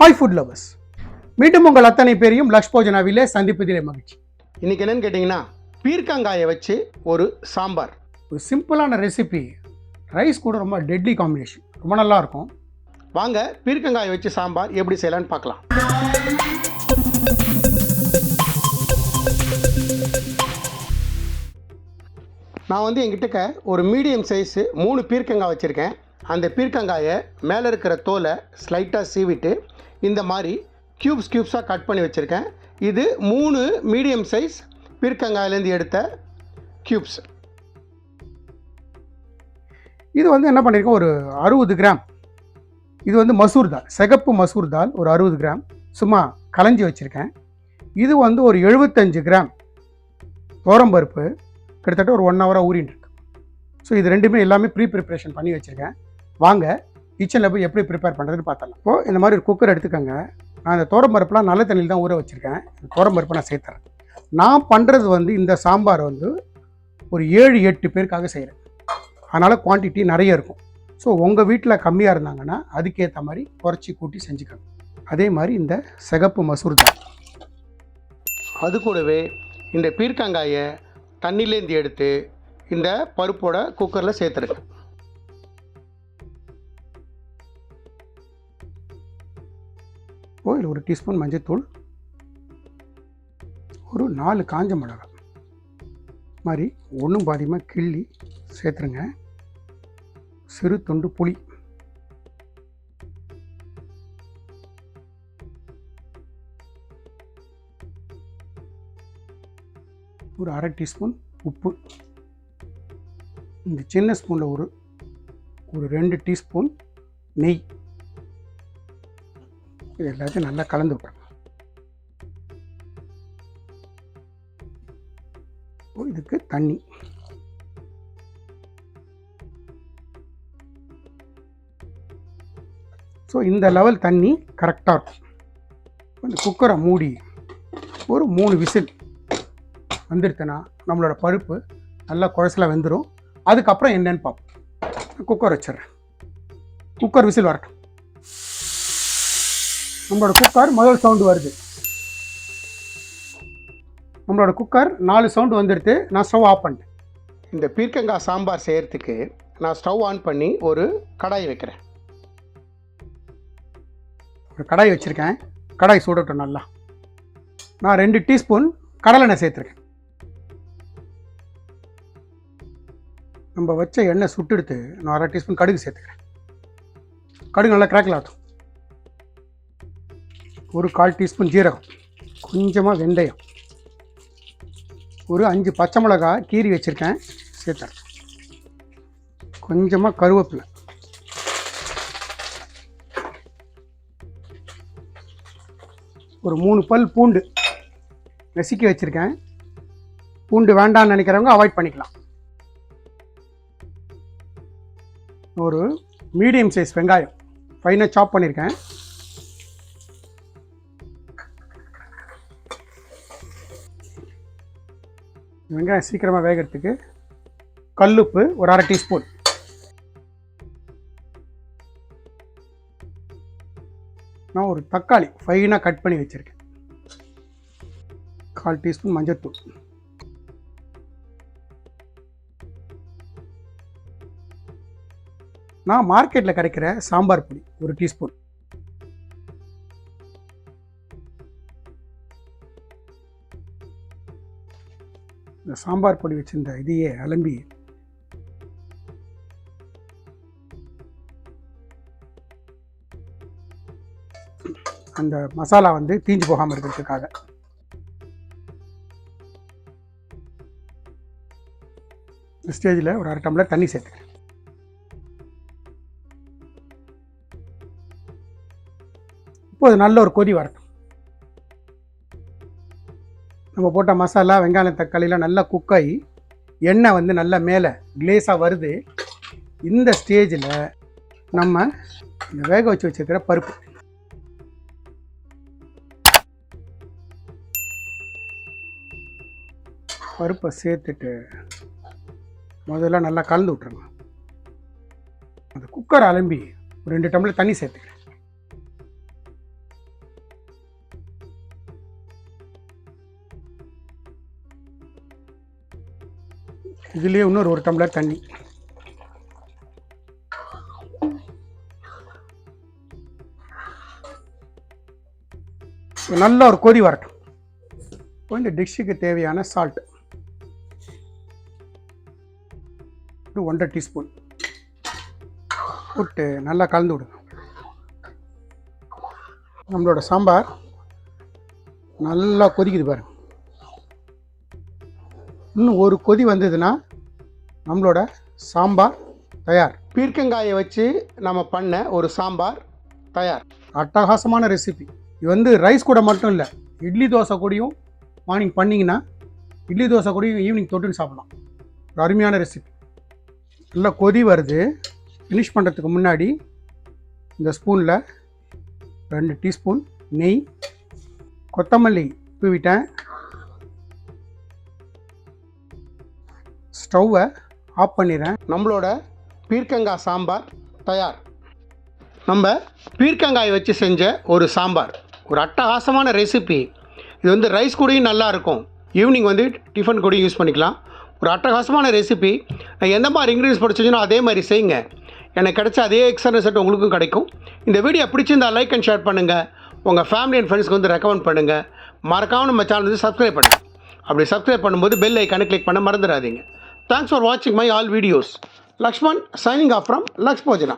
Hi food lovers மீண்டும் உங்கள் அத்தனை பேரையும் லக்ஷ் போஜனாவிலே சந்திப்பதிலே மகிழ்ச்சி. இன்னைக்கு என்னன்னு கேட்டிங்கன்னா பீர்க்கங்காயை வச்சு ஒரு சாம்பார். ஒரு சிம்பிளான ரெசிபி ரைஸ் கூட ரொம்ப டெட்லி காம்பினேஷன் ரொம்ப நல்லா இருக்கும் வாங்க பீர்க்கங்காயை வச்சு சாம்பார் எப்படி செய்யலாம்னு பார்க்கலாம். நான் வந்து என்கிட்டக்க ஒரு மீடியம் சைஸு மூணு பீர்க்கங்காய் வச்சுருக்கேன். அந்த பீர்க்கங்காயை மேலே இருக்கிற தோலை ஸ்லைட்டாக சீவிட்டு இந்த மாதிரி க்யூப்ஸ் க்யூப்ஸாக கட் பண்ணி வச்சுருக்கேன். இது மூணு மீடியம் சைஸ் பீர்க்கங்காயிலேருந்து எடுத்த க்யூப்ஸ் இது வந்து என்ன பண்ணியிருக்கோம் ஒரு அறுபது கிராம் இது வந்து மசூர் தால் சிகப்பு மசூர் தால் ஒரு அறுபது கிராம் சும்மா களைஞ்சி வச்சுருக்கேன். இது வந்து ஒரு எழுபத்தஞ்சு கிராம் பருப்பு கிட்டத்தட்ட ஒரு ஒன் ஹவராக ஊறின்னு இருக்கு. ஸோ இது ரெண்டுமே எல்லாமே ப்ரீ ப்ரிப்பரேஷன் பண்ணி வச்சுருக்கேன். வாங்க கிச்சனில் போய் எப்படி ப்ரிப்பேர் பண்ணுறதுன்னு பார்த்தலாம் இப்போது இந்த மாதிரி ஒரு குக்கர் எடுத்துக்கோங்க. நான் அந்த தோரம்பருப்புலாம் நல்ல தண்ணியில் தான் ஊற வச்சுருக்கேன். பருப்பை நான் சேர்த்துறேன் நான் பண்ணுறது வந்து இந்த சாம்பார் வந்து ஒரு ஏழு எட்டு பேருக்காக செய்கிறேன் அதனால் குவான்டிட்டி நிறைய இருக்கும். ஸோ உங்கள் வீட்டில் கம்மியாக இருந்தாங்கன்னா அதுக்கேற்ற மாதிரி குறைச்சி கூட்டி செஞ்சுக்கணும். அதே மாதிரி இந்த சிகப்பு மசூர் தான் அது கூடவே இந்த பீர்க்கங்காயை தண்ணியிலேருந்து எடுத்து இந்த பருப்போட குக்கரில் சேர்த்துருக்கேன் இதில் ஒரு டீஸ்பூன் மஞ்சத்தூள் ஒரு நாலு காஞ்ச மிளகாய் மாதிரி ஒன்றும் பாதியமாக கிள்ளி சேர்த்துருங்க. சிறு தொண்டு புளி. ஒரு அரை டீஸ்பூன் உப்பு. இந்த சின்ன ஸ்பூனில் ஒரு ஒரு ரெண்டு டீஸ்பூன் நெய். இது எல்லாத்தையும் நல்லா கலந்து விட்றேன் இதுக்கு தண்ணி. ஸோ இந்த லெவல் தண்ணி கரெக்டாக இருக்கும். இந்த குக்கரை மூடி ஒரு மூணு விசில் வந்துடுத்துனா நம்மளோட பருப்பு நல்லா குழசில் வெந்துடும் அதுக்கப்புறம் என்னன்னு பார்ப்போம். குக்கர் வச்சிடுறேன். குக்கர் விசில் வரட்டும். நம்மளோட குக்கர் முதல் சவுண்டு வருது. நம்மளோட குக்கர் நாலு சவுண்டு வந்துடுது. நான் ஸ்டவ் ஆஃப் பண்ணிட்டேன். இந்த பீர்க்கங்காய் சாம்பார் செய்கிறதுக்கு நான் ஸ்டவ் ஆன் பண்ணி ஒரு கடாய் வைக்கிறேன். ஒரு கடாய் வச்சுருக்கேன். கடாய் சூடட்டும் நல்லா. நான் ரெண்டு டீஸ்பூன் கடலெண்ணெய் சேர்த்துருக்கேன். நம்ம வச்ச எண்ணெய் சுட்டெடுத்து நான் அரை டீஸ்பூன் கடுகு சேர்த்துக்கிறேன். கடுகு நல்லா கிராக்கில் ஆட்டும் ஒரு கால் டீஸ்பூன் ஜீரகம் கொஞ்சமாக வெந்தயம் ஒரு அஞ்சு பச்சை மிளகாய் கீறி வச்சுருக்கேன் சேர்த்துறேன். கொஞ்சமாக கருவேப்பிலை. ஒரு மூணு பல் பூண்டு நசுக்கி வச்சுருக்கேன். பூண்டு வேண்டாம்னு நினைக்கிறவங்க அவாய்ட் பண்ணிக்கலாம். ஒரு மீடியம் சைஸ் வெங்காயம் ஃபைனாக சாப் பண்ணியிருக்கேன் வெங்காயம் சீக்கிரமாக வேகிறதுக்கு கல்லுப்பு ஒரு அரை டீஸ்பூன். நான் ஒரு தக்காளி ஃபைனாக கட் பண்ணி வச்சுருக்கேன். கால் டீஸ்பூன் மஞ்சள்தூள் நான் மார்க்கெட்டில் கிடைக்கிற சாம்பார் பொடி ஒரு டீஸ்பூன். இந்த சாம்பார் பொடி வச்சிருந்த இதையே அலம்பி அந்த மசாலா வந்து தீஞ்சு போகாமல் இருக்கிறதுக்காக. இந்த ஸ்டேஜில் ஒரு அரை டம்ளர் தண்ணி சேர்த்துக்கிறேன். இப்போ அது நல்ல ஒரு கொதி வரட்டும். நம்ம போட்ட மசாலா வெங்காயம் தக்காளிலாம் நல்லா குக் ஆகி எண்ணெய் வந்து நல்லா மேலே கிளேஸாக வருது. இந்த ஸ்டேஜில் நம்ம இந்த வேக வச்சு வச்சுருக்கிற பருப்பு. பருப்பை சேர்த்துட்டு முதல்ல நல்லா கலந்து விட்ருங்க அந்த குக்கர் அலம்பி ஒரு ரெண்டு டம்ளர் தண்ணி சேர்த்துக்கிறேன் இதுலேயே இன்னொரு ஒரு டம்ளர் தண்ணி. நல்ல ஒரு கொதி வரட்டும். கொஞ்சம் இந்த டிஷ்ஷுக்கு தேவையான சால்ட் ஒரு ஒன்றரை டீஸ்பூன். போட்டு நல்லா கலந்து விடுங்க. நம்மளோட சாம்பார் நல்லா கொதிக்குது பாருங்க. இன்னும் ஒரு கொதி வந்ததுன்னா நம்மளோட சாம்பார் தயார். பீர்க்கங்காயை வச்சு நம்ம பண்ண ஒரு சாம்பார் தயார். அட்டகாசமான ரெசிபி இது வந்து ரைஸ் கூட மட்டும் இல்லை இட்லி தோசை கூடயும் மார்னிங் பண்ணிங்கன்னா இட்லி தோசை கூடயும் ஈவினிங் தொட்டுன்னு சாப்பிடலாம். ஒரு அருமையான ரெசிபி நல்லா கொதி வருது. ஃபினிஷ் பண்ணுறதுக்கு முன்னாடி இந்த ஸ்பூனில் ரெண்டு டீஸ்பூன் நெய் கொத்தமல்லி தூவிட்டேன். ஸ்டவ்வை ஆஃப் பண்ணிடுறேன். நம்மளோட பீர்க்கங்காய் சாம்பார் தயார். நம்ம பீர்க்கங்காய் வச்சு செஞ்ச ஒரு சாம்பார். ஒரு அட்டகாசமான ரெசிபி இது வந்து ரைஸ் கூடயும் நல்லாயிருக்கும் ஈவினிங் வந்து டிஃபன் கூடயும் யூஸ் பண்ணிக்கலாம். ஒரு அட்டகாசமான ரெசிபி நான் எந்த மாதிரி இன்க்ரீடியன்ஸ் படிச்சேனோ அதே மாதிரி செய்யுங்க. எனக்கு கிடைச்ச அதே எக்ஸ்ட்ரா ரிசல்ட் உங்களுக்கும் கிடைக்கும். இந்த வீடியோ பிடிச்சிருந்தால் லைக் அண்ட் ஷேர் பண்ணுங்கள் உங்கள் ஃபேமிலி அண்ட் ஃப்ரெண்ட்ஸ்க்கு வந்து ரெக்கமெண்ட் பண்ணுங்கள் மறக்காமல் நம்ம சேனல் வந்து சப்ஸ்கிரைப் பண்ணுங்கள் அப்படி சப்ஸ்கிரைப் பண்ணும்போது பெல் ஐக்கானை கிளிக் பண்ண மறந்துடாதீங்க. தேங்க்ஸ் ஃபார் வாட்சிங் my all videos Lakshman signing off from Laksh Bhojana